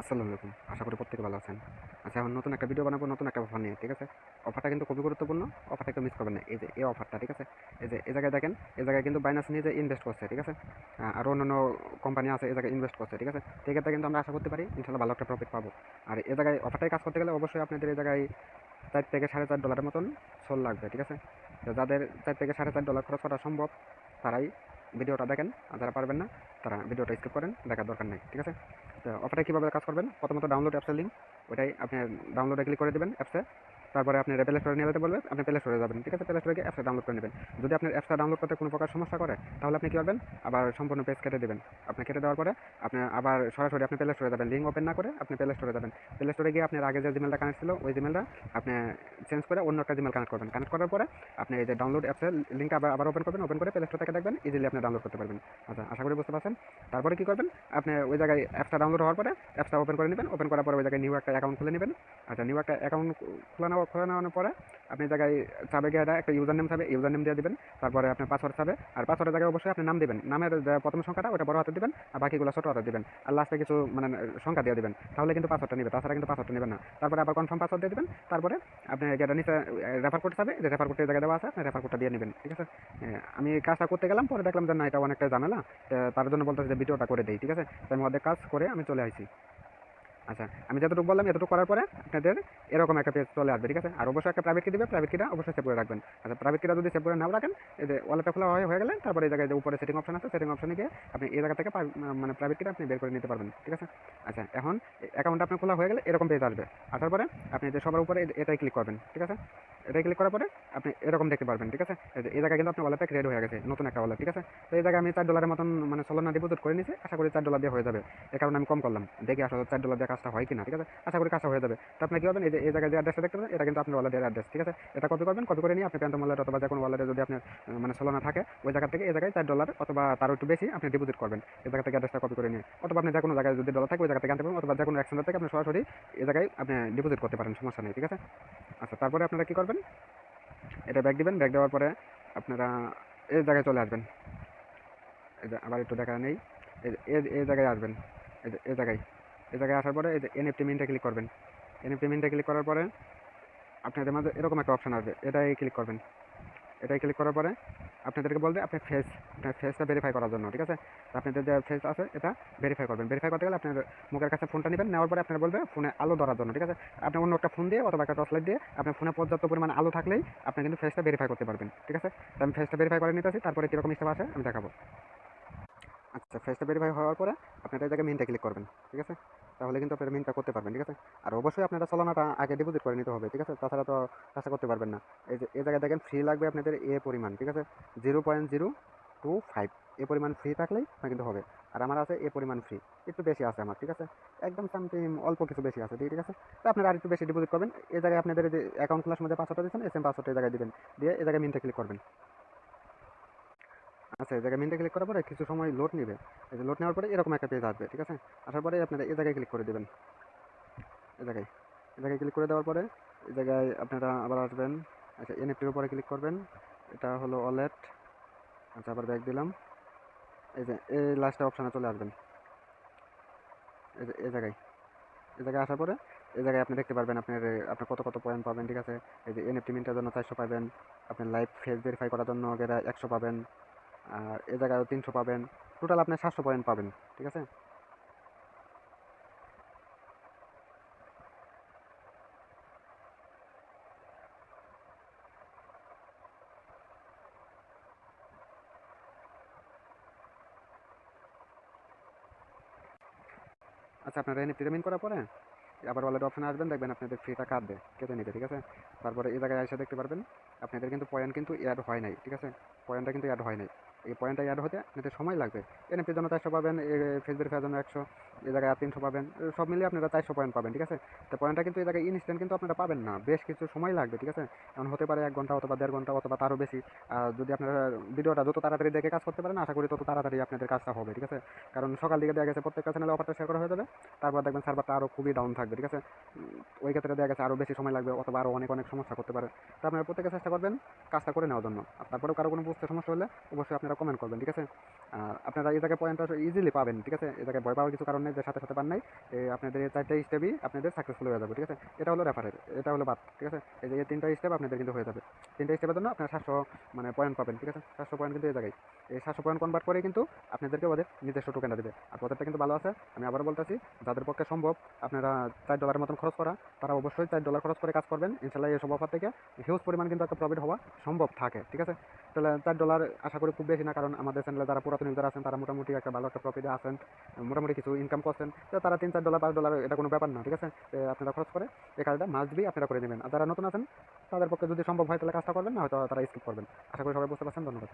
আসসালামু আলাইকুম। আশা করি প্রত্যেকে ভালো আছেন। আচ্ছা এখন নতুন একটা ভিডিও বানাবো নতুন একটা অফার নিয়ে ঠিক আছে? অফারটা কিন্তু খুবই গুরুত্বপূর্ণ। অফারটা একটু মিস করবেন না। এই যে এই অফারটা ঠিক আছে? এই যে এই জায়গায় দেখেন এই জায়গায় কিন্তু বাইনাস নিয়ে নিজে ইনভেস্ট করছে ঠিক আছে? আহ, আরও অন্যান্য কোম্পানি আছে এই জায়গায় ইনভেস্ট করছে ঠিক আছে? সেক্ষেত্রে কিন্তু আমরা আশা করতে পারি ইনশাল্লাহ ভালো একটা প্রফিট পাবো। আর এই জায়গায় অফারটাই কাজ করতে গেলে অবশ্যই আপনাদের এই জায়গায় চার থেকে সাড়ে চার ডলারের মতন সোল লাগবে ঠিক আছে? তো যাদের চার থেকে সাড়ে চার ডলার খরচ করা সম্ভব তারাই ভিডিওটা দেখেন, আর যারা পারবেন না, তারা ভিডিওটা স্কিপ করেন, দেখার দরকার নেই, ঠিক আছে? তো অফারে কীভাবে কাজ করবেন? প্রথমত ডাউনলোড অ্যাপসের লিঙ্ক ওইটাই আপনি ডাউনলোডে ক্লিক করে দেবেন অ্যাপসে। তারপরে আপনি প্লে স্টোরে নিয়ে যেতে বলবে আপনি প্লে স্টোরে যাবেন, ঠিক আছে? প্লে স্টোরে অ্যাপসটা ডাউনলোড করে নেবেন। যদি আপনার অ্যাপসটা ডাউনলোড করতে কোনো প্রকার সমস্যা করে, তাহলে আপনি কী করবেন? আবার সম্পূর্ণ পেজ কেটে দেবেন। আপনি কেটে দেওয়ার পরে আপনি আবার সরাসরি আপনি প্লে স্টোরে যাবেন। লিঙ্ক ওপেন না করে আপনি প্লে স্টোরে যাবেন। প্লে স্টোরে গিয়ে আপনার আগে যে জিমেলটা কানেক্ট ছিল, ওই জিমেলটা আপনি চেঞ্জ করে অন্য একটা জিমেল কানেক্ট করবেন। কানেক্ট করার পরে আপনি এই যে ডাউনলোড অ্যাপসের লিঙ্ক আবার আবার ওপেন করবেন। ওপেন করে প্লে স্টোর থেকে দেখবেন ইজিলি আপনি ডাউনলোড করতে পারবেন। আচ্ছা আশা করি বুঝতে পারছেন। তারপরে কী করবেন? আপনি ওই জায়গায় অ্যাপসটা ডাউনলোড হওয়ার পরে অ্যাপসটা ওপেন করে নেবেন। ওপেন করার পরে ওই জায়গায় নিউ একটা অ্যাকাউন্ট খুলে নেবেন। আচ্ছা নিউ একটা অ্যাকাউন্ট খুলে খুলে নেওয়ার পরে আপনি জায়গায় চাবে গিয়ে একটা ইউজার নেম চাবে ইউজার নেম দিয়ে দেবেন, তারপরে আপনার পাসওয়ার্ড চাবে, আর পাসওয়ার্ডের জায়গায় অবশ্যই আপনি নাম দেবেন। নামের প্রথম সংখ্যাটা, ওটা বড় হাতে দেবেন, আর বাকিগুলো ছোটো হাতে দেবেন, আর লাস্টে কিছু মানে সংখ্যা দিয়ে দেবেন। তাহলে কিন্তু পাসওয়ার্ডটা নেবে, তাছাড়া কিন্তু পাসওয়ার্ডটা নেবেন না। তারপরে আবার কনফার্ম পাসওয়ার্ড দিয়ে দেবেন, তারপরে আপনি যেটা নিচে রেফার কোড চাবে, যে রেফার কোডের জায়গায় দেওয়া আছে, আপনি রেফার কোডটা দিয়ে নেবেন, ঠিক আছে? আমি কাজটা করতে গেলাম, পরে দেখলাম যে না, এটা অনেকটা তো তার জন্য বলতেছি যে ভিডিওটা করে দেই, ঠিক আছে? আমি অর্ধেক কাজ করে আমি চলে আসি আচ্ছা আমি যতটুকু বললাম, এতটুকু করার পরে আপনাদের এরকম একটা পেজ চলে আসবে, ঠিক আছে? আর অবশ্যই একটা প্রাইভেট কি দিবে প্রাইভেট কিটা অবশ্যই সেভ করে রাখবেন। আচ্ছা প্রাইভেট কিটা যদি সেভ করে নাও রাখেন, এই যে ওয়ালেটটা খোলা হয়ে হয়ে গেলে তারপরে এই জায়গায় যে উপরে সেটিং অপশন আছে সেটিং অপশনে গিয়ে আপনি এই জায়গা থেকে মানে প্রাইভেট কিটা আপনি বের করে নিতে পারবেন, ঠিক আছে? আচ্ছা এখন অ্যাকাউন্ট আপনার খোলা হয়ে গেলে এরকম পেজ আসবে। আসার পরে আপনি যে সবার উপরে এটাই ক্লিক করবেন, ঠিক আছে? এটাই ক্লিক করার পরে আপনি এরকম দেখতে পারবেন, ঠিক আছে? এই জায়গায় কিন্তু আপনার ওয়ালেটটা ক্রিয়েট হয়ে গেছে, নতুন একটা ওয়ালেট ঠিক আছে? তো এই জায়গায় আমি চার ডলারের মতন মানে সলোনা ডিপোজিট করে নিয়েছি আশা করি চার ডলার দিয়ে হয়ে যাবে। এই কারণে আমি কম করলাম। দেখি আসলে চার ডলার দিয়ে কাজটা হয় কিনা, ঠিক আছে? আশা করি কাজটা হয়ে যাবে। তো আপনি কী করবেন এই যে, এই জায়গায় যে অ্যাড্রেসটা দেখতে পাবেন এটা কিন্তু আপনার ওয়ালেটের অ্যাড্রেস ঠিক আছে? এটা কপি করবেন কপি করে নিয়ে আপনি প্যান্টম ওয়ালেট অথবা যে কোনো ওয়ালেটে যদি আপনার মানে সলোনা থাকে, ওই জায়গা থেকে এই জায়গায় চার ডলার অথবা তার একটু বেশি আপনি ডিপোজিট করবেন। এই জায়গা থেকে অ্যাড্রেসটা কপি করে নিয়ে। অথবা আপনি যে কোনো জায়গায় যদি ডলার থাকে, ওই জায়গা থেকে আনতে পারেন, অথবা যে কোনো এক্সচেঞ্জার থেকে আপনি সরাসরি এই জায়গায় আপনি ডিপোজিট করতে পারেন, সমস্যা নেই, ঠিক আছে? আচ্ছা তারপরে আপনারা কী করবেন? এটা ব্যাগ দিবেন ব্যাগ দেওয়ার পরে আপনারা এই জায়গায় চলে আসবেন। আবার একটু দেখা নেই। এই জায়গায় আসবেন। এই জায়গায়। এই জায়গায় আসার পরে এই যে এনএফটি মিনটা ক্লিক করবেন। এনএফটি মিনটা ক্লিক করার পরে আপনাদের মাঝে এরকম একটা অপশন আসবে, এটাই ক্লিক করবেন। এটাই ক্লিক করার পরে আপনাদেরকে বলবে আপনার ফেস আপনার ফেসটা ভেরিফাই করার জন্য, ঠিক আছে? আপনাদের যে ফেস আছে, এটা ভেরিফাই করবেন। ভেরিফাই করতে গেলে আপনার মুখের কাছে ফোনটা নেবেন, নেওয়ার পরে আপনার বলবে ফোনে আলো ধরার জন্য, ঠিক আছে? আপনি অন্য একটা ফোন দিয়ে অথবা একটা টর্চ লাইট দিয়ে আপনার ফোনে পর্যাপ্ত পরিমাণ আলো থাকলেই আপনি কিন্তু ফেসটা ভেরিফাই করতে পারবেন, ঠিক আছে? আমি ফেসটা ভেরিফাই করে নিতে আসি তারপরে কীরকম স্টেপ আছে আমি দেখাবো। আচ্ছা ফেসটা ভেরিফাই হওয়ার পরে আপনারা এই জায়গায় মিনটা ক্লিক করবেন, ঠিক আছে? তাহলে কিন্তু আপনারা মিনটা করতে পারবেন, ঠিক আছে? আর অবশ্যই আপনারা চলানাটা আগে ডিপোজিট করে নিতে হবে, ঠিক আছে? তাছাড়া তো কাজটা করতে পারবেন না। এই যে, এই জায়গায় দেখেন ফ্রি লাগবে আপনাদের এ পরিমাণ, ঠিক আছে? Zero point zero two five এ পরিমাণ ফ্রি থাকলেই আপনার কিন্তু হবে। আর আমার আছে এ পরিমাণ ফ্রি একটু বেশি আছে আমার, ঠিক আছে? একদম সামথিং অল্প কিছু বেশি আছে, ঠিক আছে? তো আপনারা আর একটু বেশি ডিপোজিট করবেন, এই জায়গায় আপনাদের যে অ্যাকাউন্ট খোলার সময় যে পাসওয়ার্ডটা দিচ্ছেন এস এম এই জায়গায় দিবেন, দিয়ে এই জায়গায় মিনটা ক্লিক করবেন। আচ্ছা এই জায়গায় মিনটা ক্লিক করার পরে কিছু সময় লোড নেবে। এই যে লোড নেওয়ার পরে এরকম একটা পেজ আসবে, ঠিক আছে? আসার পরে আপনারা এই জায়গায় ক্লিক করে দেবেন। এই জায়গায় এই জায়গায় ক্লিক করে দেওয়ার পরে এই জায়গায় আপনারা আবার আসবেন। আচ্ছা এনএফটির উপরে ক্লিক করবেন। এটা হলো ওয়ালেট আচ্ছা আবার ব্যাক দিলাম। এই যে, এই লাস্টে অপশানে চলে আসবেন। এই যে, এই জায়গায় এই জায়গায় আসার পরে এই জায়গায় আপনি দেখতে পারবেন আপনার আপনার কত কত পয়েন্ট পাবেন, ঠিক আছে? এই যে এনএফটি মিনটার জন্য চারশো পাবেন। আপনার লাইভ ফেস ভেরিফাই করার জন্য একশো পাবেন। আর এই জায়গায় তিনশো পাবেন। টোটাল আপনি সাতশো পয়েন্ট পাবেন, ঠিক আছে? আচ্ছা আপনারা এনে করার পরে আবার ওয়ালেট অপশানে আসবেন, দেখবেন আপনাদের ফ্রিটা কাটবে কেটে নেবে, ঠিক আছে? তারপরে এই জায়গায় এসে দেখতে পারবেন, আপনাদের কিন্তু পয়েন্ট কিন্তু অ্যাড হয় নাই, ঠিক আছে? পয়েন্টটা কিন্তু অ্যাড হয় নাই। এই পয়েন্টটা অ্যাড হতে আপনাদের সময় লাগবে। এনএফটির জন্য চারশো পাবেন ফেস ভেরিফাইয়ের জন্য একশো, এই জায়গায় আর তিনশো পাবেন সব মিলিয়ে আপনারা চারশো পয়েন্ট পাবেন, ঠিক আছে? তো পয়েন্টটা কিন্তু এই জায়গায় ইনস্ট্যান্ট কিন্তু আপনারা পাবেন না, বেশ কিছু সময় লাগবে, ঠিক আছে? এমন হতে পারে এক ঘণ্টা অথবা দেড় ঘণ্টা অথবা তারও বেশি, আর যদি আপনারা ভিডিওটা যত তাড়াতাড়ি দেখে কাজ করতে পারেন, আশা করি তত তাড়াতাড়ি আপনাদের কাজটা হবে, ঠিক আছে? কারণ সকাল দিকে দেখা গেছে প্রত্যেকটা চ্যানেলে অফারটা শেয়ার করা হয়ে যাবে, তারপর দেখবেন সার্ভারটা আরও খুবই ডাউন থাকবে, ঠিক আছে? ওই ক্ষেত্রে দেখা গেছে আরও বেশি সময় লাগবে অথবা আরও অনেক অনেক সমস্যা করতে পারে। তো আপনারা প্রত্যেকে চেষ্টা করবেন কাজটা করে নেওয়ার জন্য। আর তারপরেও কারও কোনো বুঝতে সমস্যা হলে অবশ্যই আপনারা কমেন্ট করবেন, ঠিক আছে? আপনারা এই জায়গায় পয়েন্টটা ইজিলি পাবেন, ঠিক আছে? এই জায়গায় ভয় পাওয়ার কিছু কারণ নেই, যে সাথে সাথে পান নাই আপনাদের এই চারটে স্টেপই আপনাদের সাকসেসফুল হয়ে যাবে, ঠিক আছে? এটা হলো রেফারের এটা হলো বাদ, ঠিক আছে? এই যে তিনটা স্টেপ আপনাদের কিন্তু হয়ে যাবে। তিনটা স্টেপের জন্য আপনার সাতশো মানে পয়েন্ট পাবেন, ঠিক আছে? সাতশো পয়েন্ট কিন্তু এই জায়গায়। এই সাতশো পয়েন্ট কনভার্ট করে কিন্তু আপনাদেরকে ওদের নিজস্ব টোকেনটা দেবে। আর ওদেরটা কিন্তু ভালো আছে, আমি আবার বলতেছি, যাদের পক্ষে সম্ভব আপনারা চার ডলারের মতন খরচ করা, তারা অবশ্যই চার ডলার খরচ করে কাজ করবেন। ইনশাল্লাহ এই সব অফার থেকে হিউজ পরিমাণ কিন্তু একটা প্রফিট হওয়া সম্ভব থাকে, ঠিক আছে? তাহলে চার ডলার আশা করি খুব বেশি না, কারণ আমাদের চ্যানেলে যারা পুরাতন ইউজার আছেন, তারা মোটামুটি একটা ভালো একটা প্রফিটে আছেন, মোটামুটি কিছু ইনকাম করছেন। তো তারা তিন, চার ডলার পাঁচ ডলার এটা কোনো ব্যাপার না, ঠিক আছে? আপনারা খরচ করে এই কাজটা মাস দিয়ে আপনারা করে নেবেন। আর যারা নতুন আছেন, তাদের পক্ষে যদি সম্ভব হয়, তাহলে কাজটা করবেন, না হয়তো তারা স্কিপ করবেন। আশা করি সবাই বুঝতে পারছেন, ধন্যবাদ।